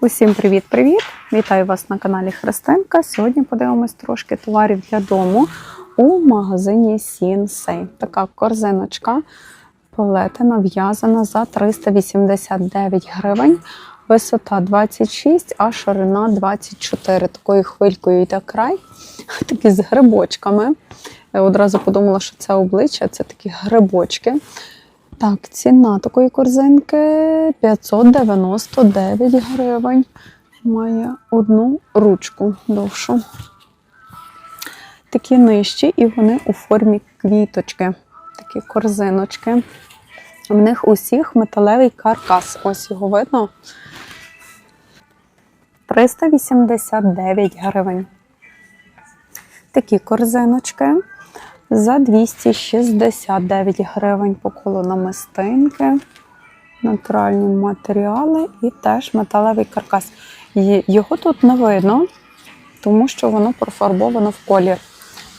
Усім привіт-привіт! Вітаю вас на каналі Христинка. Сьогодні подивимось трошки товарів для дому у магазині Сінсей. Така корзиночка полетена, в'язана за 389 гривень. Висота 26, а ширина 24. Такою хвилькою йде край, такі з грибочками. Я одразу подумала, що це обличчя, це такі грибочки. Так, ціна такої корзинки 599 гривень. Має одну ручку довшу. Такі нижчі, і вони у формі квіточки. Такі корзиночки. В них усіх металевий каркас. Ось його видно. 389 гривень. Такі корзиночки за 269 гривень по колу намистинки, натуральні матеріали і теж металевий каркас. Його тут не видно, тому що воно профарбовано в колір.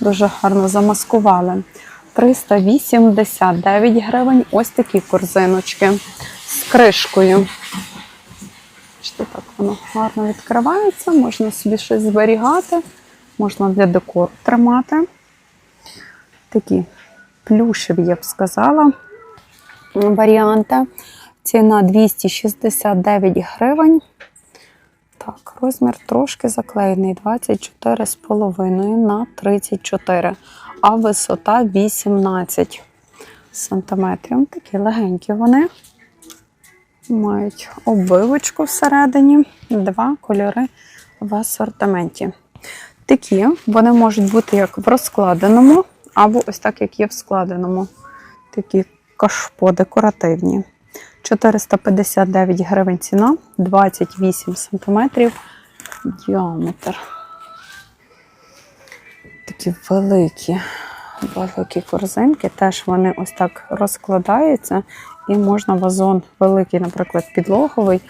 Дуже гарно замаскували. 389 гривень ось такі корзиночки з кришкою. Так воно гарно відкривається, можна собі щось зберігати, можна для декору тримати такі плюшеві, я б сказала, варіанти. Ціна 269 гривень. Так, розмір трошки заклеєний 24,5 на 34, а висота 18 сантиметрів. Такі легенькі вони. Мають оббивочку всередині, два кольори в асортименті. Такі вони можуть бути як в розкладеному, або ось так, як є в складеному. Такі кашпо декоративні. 459 гривень ціна, 28 см діаметр. Такі великі, великі корзинки. Теж вони ось так розкладаються, і можна вазон великий, наприклад, підлоговий,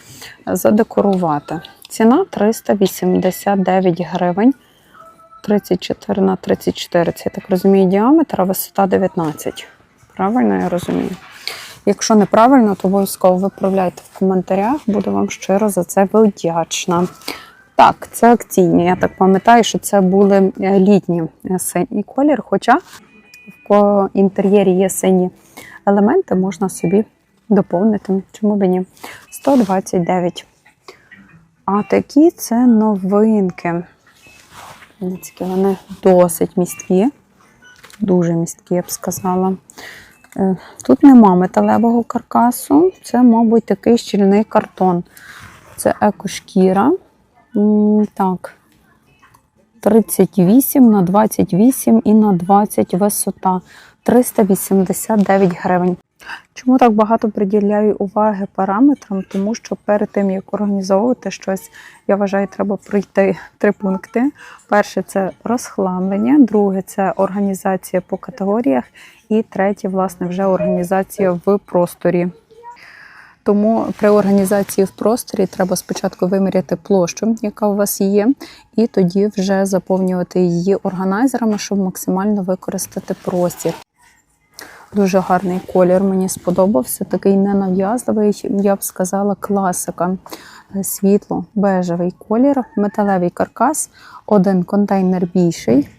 задекорувати. Ціна 389 гривень. 34 на 34, це я так розумію, діаметр, а висота 19. Правильно я розумію? Якщо неправильно, то обов'язково виправляйте в коментарях, буду вам щиро за це вдячна. Так, це акційні. Я так пам'ятаю, що це були е, літні е, синій колір, хоча в інтер'єрі є сині елементи, можна собі доповнити. Чому б ні? 129. А такі це новинки. Ницькі, вони досить місткі, дуже місткі, я б сказала. Е, Тут нема металевого каркасу, це, мабуть, такий щільний картон. Це екошкіра. Так. 38 на 28 і на 20 висота. 389 гривень. Чому так багато приділяю уваги параметрам? Тому що перед тим, як організовувати щось, я вважаю, треба пройти три пункти. Перше це розхламлення, друге це організація по категоріях, і третє, власне, вже організація в просторі. Тому при організації в просторі треба спочатку виміряти площу, яка у вас є, і тоді вже заповнювати її органайзерами, щоб максимально використати простір. Дуже гарний колір, мені сподобався. Такий ненав'язливий, я б сказала, класика. Е, Світло, бежевий колір, металевий каркас, один контейнер більший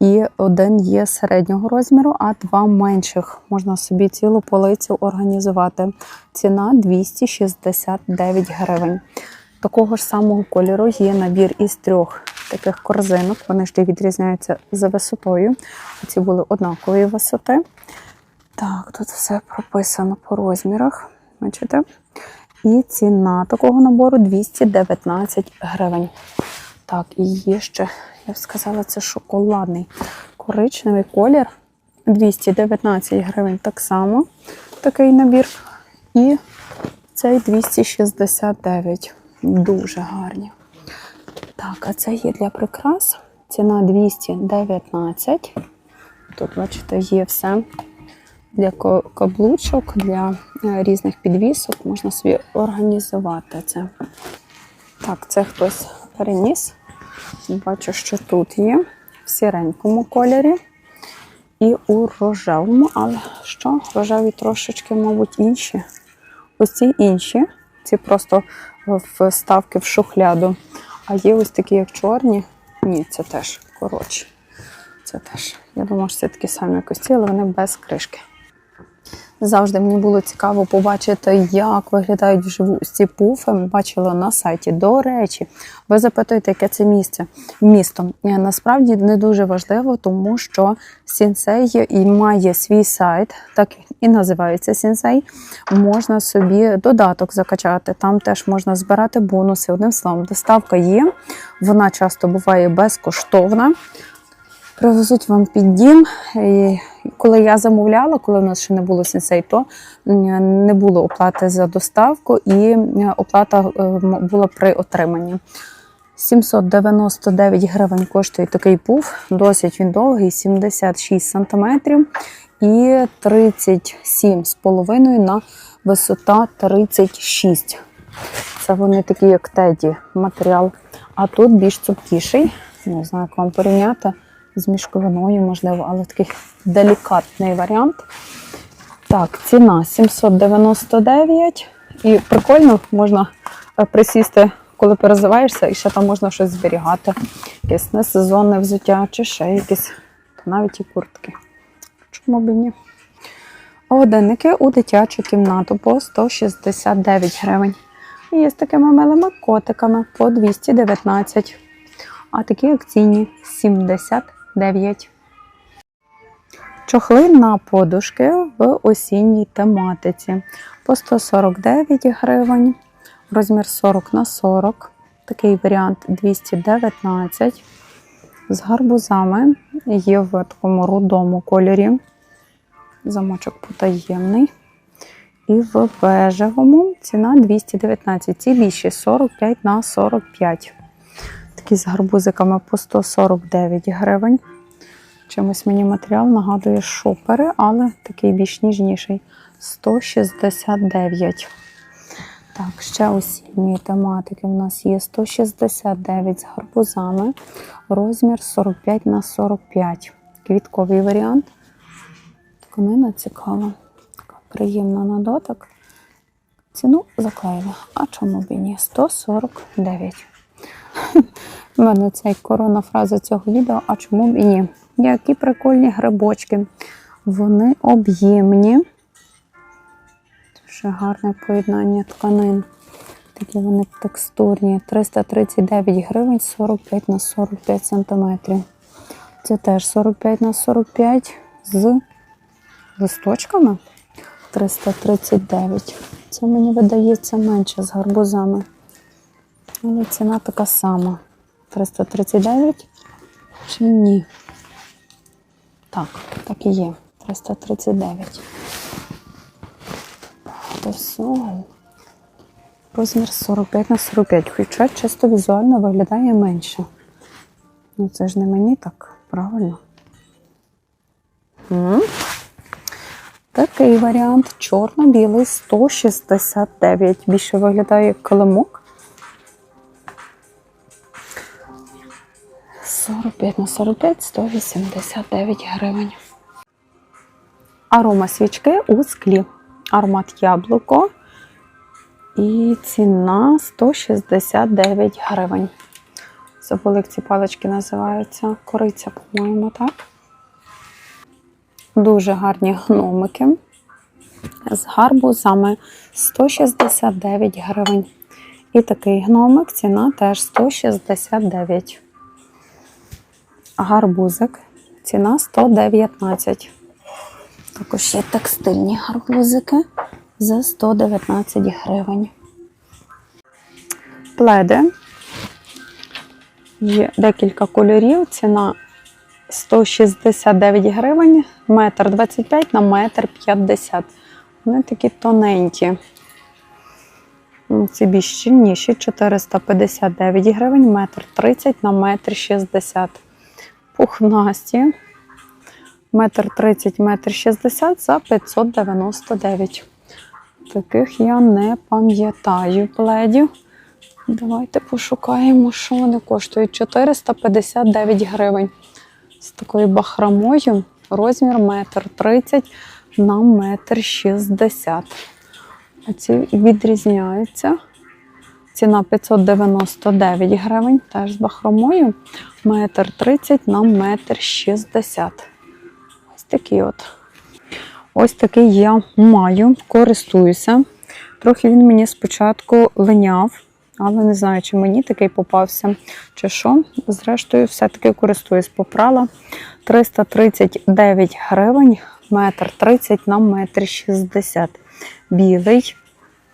і один є середнього розміру, а два менших. Можна собі цілу полицю організувати. Ціна 269 гривень. Такого ж самого кольору є набір із трьох таких корзинок. Вони ще відрізняються за висотою. Ці були однакової висоти. Так, тут все прописано по розмірах. Бачите? І ціна такого набору 219 гривень. Так, і є ще, я б сказала, це шоколадний коричневий колір. 219 гривень так само такий набір. І цей 269. Дуже гарні. Так, а це є для прикрас. Ціна 219. Тут, бачите, є все для каблучок, для е, різних підвісок. Можна собі організувати це. Так, це хтось переніс. Бачу, що тут є в сіренькому кольорі і у рожевому, але що? Рожеві трошечки, мабуть, інші. Ось ці інші. Ці просто вставки в шухляду. А є ось такі, як чорні. Ні, це теж коротше. Це теж. Я думаю, що це такі самі ці, але вони без кришки. Завжди мені було цікаво побачити, як виглядають вживу ці пуфи. Бачила на сайті. До речі, ви запитуєте, яке це місце місто. Е, Насправді не дуже важливо, тому що Сінсей і має свій сайт, так і називається Сінсей. Можна собі додаток закачати. Там теж можна збирати бонуси. Одним словом, доставка є. Вона часто буває безкоштовна. Привезуть вам під дім. Коли я замовляла, коли в нас ще не було сенсей, то не було оплати за доставку, і е, оплата е, була при отриманні. 799 гривень коштує такий пуф, досить він довгий, 76 см і 37,5 на висота 36. Це вони такі, як теді, матеріал. А тут більш цупкіший. Не знаю, як вам порівняти з мішковиною, можливо, але такий делікатний варіант. Так, ціна 799. І прикольно, можна е, присісти, коли перезиваєшся, і ще там можна щось зберігати. Якесь несезонне взуття чи ще якісь, навіть і куртки. Чому б і ні? Годинники у дитячу кімнату по 169 гривень. І є з такими милими котиками по 219. А такі акційні 79. Чохли на подушки в осінній тематиці по 149 гривень, розмір 40 на 40. Такий варіант 219. З гарбузами є в такому рудому кольорі. Замочок потаємний. І в бежевому ціна 219. Ці більші 45 на 45. Такі з гарбузиками по 149 гривень. Чимось мені матеріал нагадує шопери, але такий більш ніжніший 169. Так, ще осінньої тематики в нас є 169 з гарбузами, розмір 45 на 45. Квітковий варіант. Тканина цікава, така приємна на дотик. Ціну заклеїла. А чому б і ні? 149. У мене ця корона фраза цього відео, а чому б і ні? Які прикольні грибочки. Вони об'ємні. Дуже гарне поєднання тканин. Такі вони текстурні. 339 гривень 45 на 45 сантиметрів. Це теж 45 на 45 з листочками. 339. Це мені видається менше з гарбузами. Але ціна така сама. 339 чи ні? Так, так і є. 339. Багато. Розмір 45 на 45. Хоча чисто візуально виглядає менше. Ну це ж не мені так, правильно? М? Такий варіант чорно-білий 169. Більше виглядає як килимок. 45 на 45 189 гривень. Арома свічки у склі. Аромат яблуко. І ціна 169 гривень. Забули, як ці палички називаються. Кориця, по-моєму, так? Дуже гарні гномики. З гарбузами 169 гривень. І такий гномик, ціна теж 169. Гарбузик, ціна 119. Також є текстильні гарбузики за 119 гривень. Пледи. Є декілька кольорів. Ціна 169 гривень, метр 25 на метр 50. Вони такі тоненькі. Ці більш щільніші 459 гривень, метр 30 на метр 60. Пухнасті. Метр 30, метр 60 за 599. Таких я не пам'ятаю пледів. Давайте пошукаємо, що вони коштують. 459 гривень. З такою бахромою розмір метр 30 на метр 60. А ці відрізняються. Ціна 599 гривень, теж з бахромою. Метр 30 на метр 60. Ось такий от. Ось такий я маю, користуюся. Трохи він мені спочатку линяв, але не знаю, чи мені такий попався, чи що. Зрештою, все-таки користуюсь. Попрала 339 гривень, метр 30 на метр 60. Білий,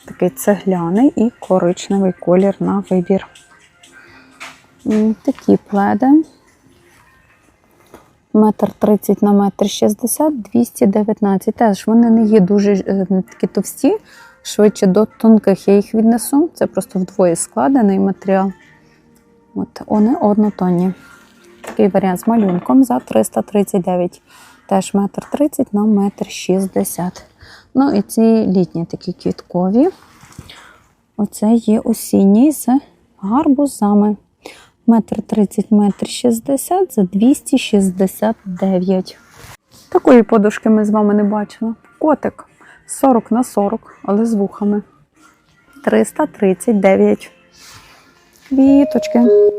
такий цегляний і коричневий колір на вибір. Такі пледи. Метр 30 на метр 60, 219. Теж вони не є дуже е, такі товсті, швидше до тонких я їх віднесу. Це просто вдвоє складений матеріал. От вони однотонні. Такий варіант з малюнком за 339. Теж метр 30 на метр 60. Ну і ці літні такі квіткові. Оце є осінній з гарбузами. Метр 30, метр 60 за 269. Такої подушки ми з вами не бачили. Котик 40 на 40, але з вухами. 339. Квіточки.